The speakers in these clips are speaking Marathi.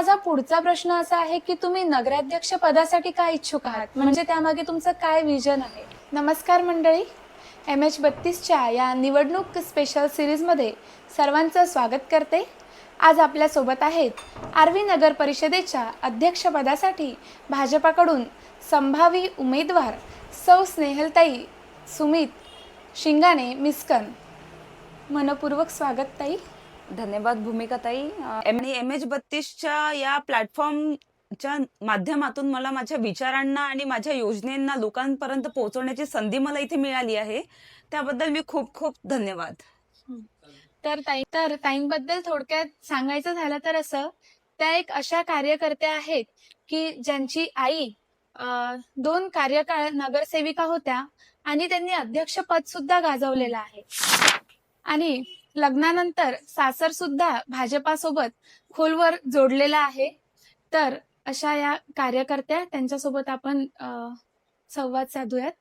माझा पुढचा प्रश्न असा आहे की तुम्ही नगराध्यक्ष पदासाठी काय इच्छुक आहात? म्हणजे त्यामागे तुमचं काय विजन आहे? नमस्कार मंडळी. एम एच बत्तीसच्या या निवडणूक स्पेशल सिरीजमध्ये सर्वांचं स्वागत करते. आज आपल्यासोबत आहेत आर्वी नगर परिषदेच्या अध्यक्षपदासाठी भाजपाकडून संभावी उमेदवार सौ स्नेहलताई सुमित शिंगाणे मिस्कन. मनपूर्वक स्वागत ताई. धन्यवाद भूमिका ताई आणि एम एच बत्तीसच्या या प्लॅटफॉर्मच्या माध्यमातून मला माझ्या विचारांना आणि माझ्या योजनेंना लोकांपर्यंत पोहोचवण्याची संधी मला इथे मिळाली आहे. त्याबद्दल मी खूप खूप धन्यवाद. तर ताई तर ताईंबद्दल थोडक्यात सांगायचं झालं तर असं त्या एक अशा कार्यकर्त्या आहेत की ज्यांची आई दोन कार्यकाळ नगरसेविका होत्या आणि त्यांनी अध्यक्षपद सुद्धा गाजवलेलं आहे. आणि लग्नानंतर सासर सुद्धा भाजपासोबत खोलवर जोडलेला आहे. तर अशा या कार्यकर्त्या त्यांच्यासोबत आपण संवाद साधूयात.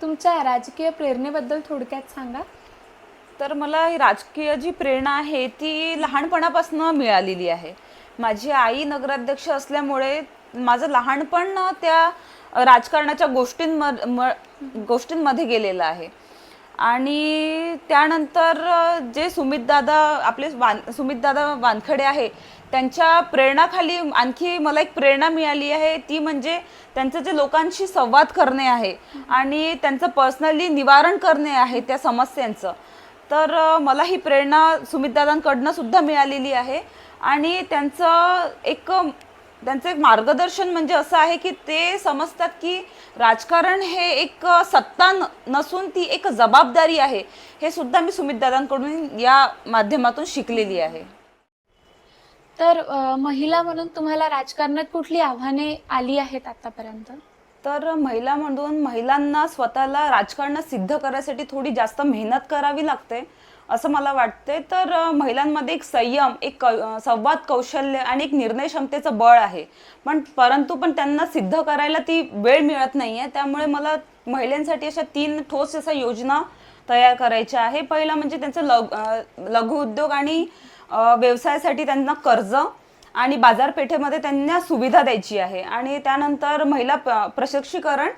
तुमच्या राजकीय प्रेरणेबद्दल थोडक्यात सांगा. तर मला राजकीय जी प्रेरणा आहे ती लहानपणापासून मिळालेली आहे. माझी आई नगराध्यक्ष असल्यामुळे माझं लहानपण त्या राजकारणाच्या गोष्टींम गोष्टींमध्ये गेलेलं आहे. आणि त्यानंतर जे सुमितदादा आपले वान सुमितदादा वानखडे आहे त्यांच्या प्रेरणाखाली आणखी मला एक प्रेरणा मिळाली आहे. ती म्हणजे त्यांचं जे लोकांशी संवाद करणे आहे आणि त्यांचं पर्सनली निवारण करणे आहे त्या समस्यांचं. तर मला ही प्रेरणा सुमितदादांकडनं सुद्धा मिळालेली आहे. आणि त्यांचं एक त्यांचं एक मार्गदर्शन म्हणजे असं आहे की ते समजतात की राजकारण हे एक सत्ता नसून ती एक जबाबदारी आहे. हे सुद्धा मी सुमितदादांकडून या माध्यमातून शिकलेली आहे. तर महिला म्हणून तुम्हाला राजकारणात कुठली आव्हाने आली आहेत आतापर्यंत? तर महिला म्हणून महिलांना स्वतःला राजकारणात सिद्ध करायसाठी थोडी जास्त मेहनत करावी लागते. असं मला वाटते तर महिलांमध्ये एक संयम एक संवाद कौशल्य आणि एक निर्णय क्षमतेचं बळ आहे. पण परंतु पण त्यांना सिद्ध करायला ती वेळ मिळत नाही आहे त्यामुळे मला महिलांसाठी अशा तीन ठोस अशा योजना तयार करायच्या आहे. पहिला म्हणजे त्यांचं लघ लघु उद्योग आणि व्यवसायासाठी त्यांना कर्ज आणि बाजारपेठेमध्ये त्यांना सुविधा द्यायची आहे. आणि त्यानंतर महिला प्रशिक्षीकरण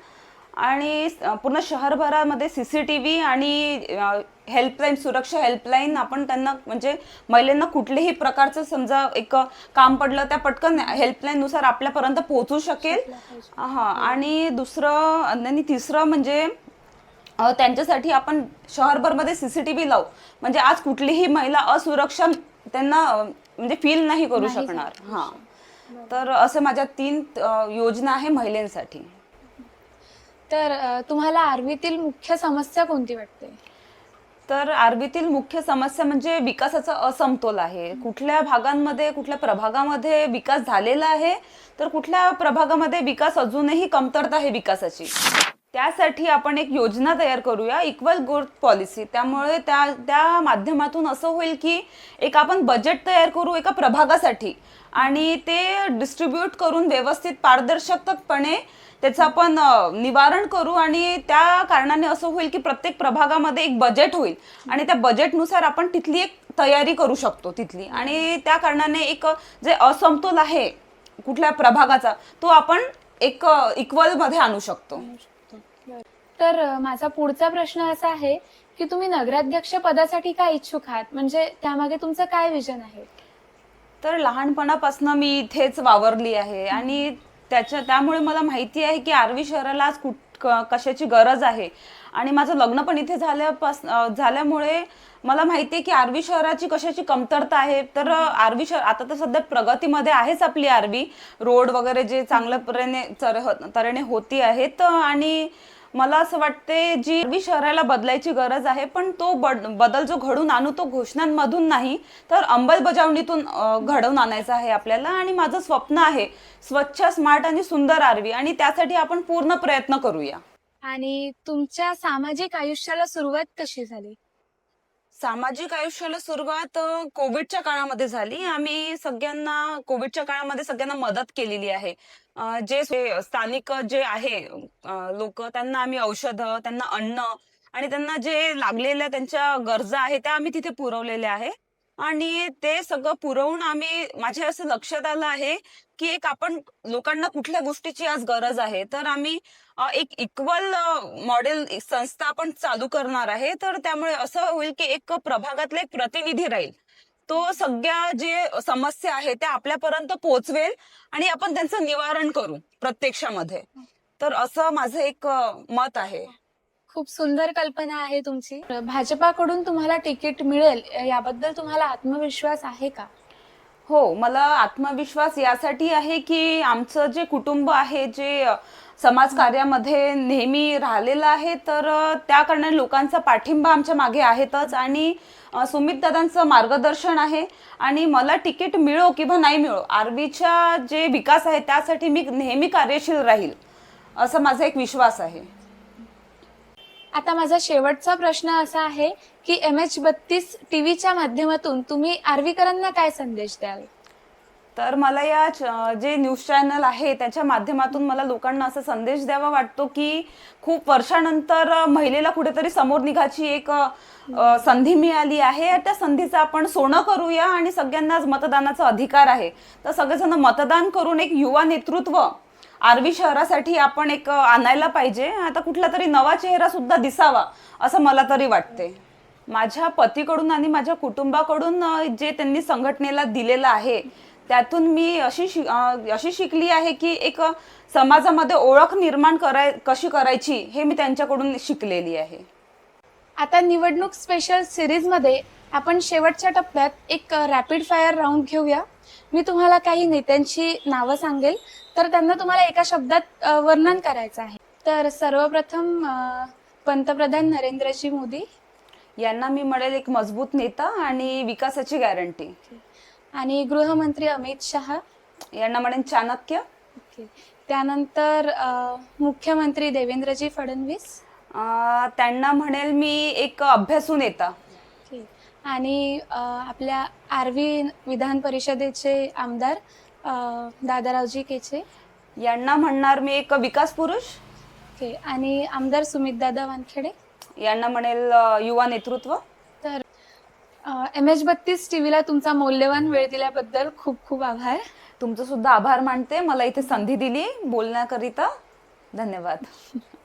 आणि स- पूर्ण शहरभरामध्ये सी सी टी व्ही आणि हेल्पलाईन सुरक्षा हेल्पलाईन आपण त्यांना म्हणजे महिलांना कुठल्याही प्रकारचं समजा एक काम पडलं त्या पटकन हेल्पलाईननुसार आपल्यापर्यंत पोहोचू शकेल. हा आणि दुसरं आणि तिसरं म्हणजे त्यांच्यासाठी आपण शहरभरमध्ये सीसीटीव्ही लावू. म्हणजे आज कुठलीही महिला असुरक्षा त्यांना म्हणजे फील नाही करू शकणार. हा. तर असे माझ्या तीन योजना आहे महिलांसाठी. तर अ, तुम्हाला आर्वीतील मुख्य समस्या कोणती वाटते? तर आर्वीतील मुख्य समस्या म्हणजे विकासाचा असमतोल आहे. कुठल्या भागांमध्ये कुठल्या प्रभागामध्ये विकास झालेला आहे तर कुठल्या प्रभागामध्ये विकास अजूनही कमतरता आहे विकासाची. त्यासाठी आपण एक योजना तयार करूया इक्वल ग्रोथ पॉलिसी त्यामुळे त्या त्या माध्यमातून असं होईल की एक आपण बजेट तयार करू एका प्रभागासाठी आणि ते डिस्ट्रीब्यूट करून व्यवस्थित पारदर्शकपणे त्याचं आपण निवारण करू आणि त्या कारणाने असं होईल की प्रत्येक प्रभागामध्ये एक बजेट होईल. आणि त्या बजेटनुसार आपण तिथली एक तयारी करू शकतो तिथली. आणि त्या कारणाने एक जे असमतोल आहे कुठल्या प्रभागाचा तो आपण एक इक्वलमध्ये आणू शकतो. तर माझा पुढचा प्रश्न असा आहे की तुम्ही नगराध्यक्ष पदासाठी काय इच्छुक आहात? म्हणजे त्यामागे तुमचं काय विजन आहे? तर लहानपणापासून मी इथेच वावरली आहे. आणि त्याच्या त्यामुळे मला माहिती आहे की आर्वी शहराला आज कुठ कशाची गरज आहे. आणि माझं लग्न पण इथे झाल्यापास झाल्यामुळे मला माहिती आहे की आर्वी शहराची कशाची कमतरता आहे. तर आर्वी शहर आता तर सध्या प्रगतीमध्ये आहेच आपली आर्वी. रोड वगैरे जे चांगल्या तऱ्हेने तऱ्हेने होती आहेत. आणि मला असं वाटते जी आर्वी शहराला बदलायची गरज आहे पण तो बदल जो घडून आणू तो घोषणांमधून नाही तर अंमलबजावणीतून घडवून आणायचं आहे आपल्याला. आणि माझं स्वप्न आहे स्वच्छ स्मार्ट आणि सुंदर आरवी. आणि त्यासाठी आपण पूर्ण प्रयत्न करूया. आणि तुमच्या सामाजिक आयुष्याला सुरुवात कशी झाली? सामाजिक आयुष्याला सुरुवात कोविडच्या काळामध्ये झाली. आम्ही सगळ्यांना कोविडच्या काळामध्ये सगळ्यांना मदत केलेली आहे. जे स्थानिक जे आहे लोक त्यांना आम्ही औषधं त्यांना अन्न आणि त्यांना जे लागलेल्या त्यांच्या गरजा आहे त्या आम्ही तिथे पुरवलेल्या आहे. आणि ते सगळं पुरवून आम्ही माझ्या असं लक्षात आलं आहे की एक आपण लोकांना कुठल्या गोष्टीची आज गरज आहे? तर आम्ही एक इक्वल मॉडेल संस्था आपण चालू करणार आहे. तर त्यामुळे असं होईल की एक प्रभागातला एक प्रतिनिधी राहील. तो सगळ्या जे समस्या आहेत त्या आपल्यापर्यंत पोहोचवेल आणि आपण त्यांचं निवारण करू प्रत्यक्षामध्ये. तर असं माझं एक मत आहे. खूप सुंदर कल्पना आहे तुमची. भाजपाकडून तुम्हाला तिकीट मिळेल याबद्दल तुम्हाला आत्मविश्वास आहे का? हो मला आत्मविश्वास यासाठी आहे की आमचं जे कुटुंब आहे जे समाज कार्यामध्ये नेहमी राहिलेलं आहे तर त्या कारणाने लोकांचा पाठिंबा आमच्या मागे आहेतच आणि सुमित दादांचं मार्गदर्शन आहे आणि मला तिकीट मिळो किंवा नाही मिळो आरबीच्या जे विकास आहे त्यासाठी मी नेहमी कार्यशील राहील असा माझा एक विश्वास आहे. आता माझा शेवटचा प्रश्न असा आहे की एम एच बत्तीस टीव्हीच्या माध्यमातून तुम्ही आर्वीकरांना काय संदेश द्याल? तर मला या च- जे न्यूज चॅनल आहे त्याच्या माध्यमातून मला लोकांना असा संदेश द्यावा वाटतो की खूप वर्षानंतर महिलेला कुठेतरी समोर निघायची एक संधी मिळाली आहे. त्या संधीचं आपण सोनं करूया आणि सगळ्यांनाच मतदानाचा अधिकार आहे. तर सगळेजण मतदान करून एक युवा नेतृत्व आर्वी शहरासाठी आपण एक आणायला पाहिजे. आता कुठला तरी नवा चेहरा सुद्धा दिसावा असं मला तरी वाटते. माझ्या पतीकडून आणि माझ्या कुटुंबाकडून जे त्यांनी संघटनेला दिलेलं आहे त्यातून मी अशी शि- अशी शिकली आहे की एक समाजामध्ये ओळख निर्माण कराय कशी करायची हे मी त्यांच्याकडून शिकलेली आहे. आता निवडणूक स्पेशल सिरीजमध्ये आपण शेवटच्या टप्प्यात एक रॅपिड फायर राऊंड घेऊया. मी तुम्हाला काही नेत्यांची नावं सांगेल. तर त्यांना तुम्हाला एका शब्दात वर्णन करायचं आहे. तर सर्वप्रथम पंतप्रधान नरेंद्रजी मोदी. यांना मी म्हणेल एक मजबूत नेता आणि विकासाची गॅरंटी. आणि गृहमंत्री अमित शहा. यांना म्हणेन चाणक्य. त्यानंतर मुख्यमंत्री देवेंद्रजी फडणवीस. त्यांना म्हणेल मी एक अभ्यासू नेता. आणि आपल्या आर्वी विधान परिषदेचे आमदार दादारावजी केचे. यांना म्हणणार मी एक विकास पुरुष. ओके. आणि आमदार सुमितदादा वानखेडे. यांना म्हणेल युवा नेतृत्व. तर एम एच बत्तीस टी व्हीला तुमचा मौल्यवान वेळ दिल्याबद्दल खूप खूप आभार. तुमचं सुद्धा आभार मानते. मला इथे संधी दिली बोलण्याकरिता. धन्यवाद.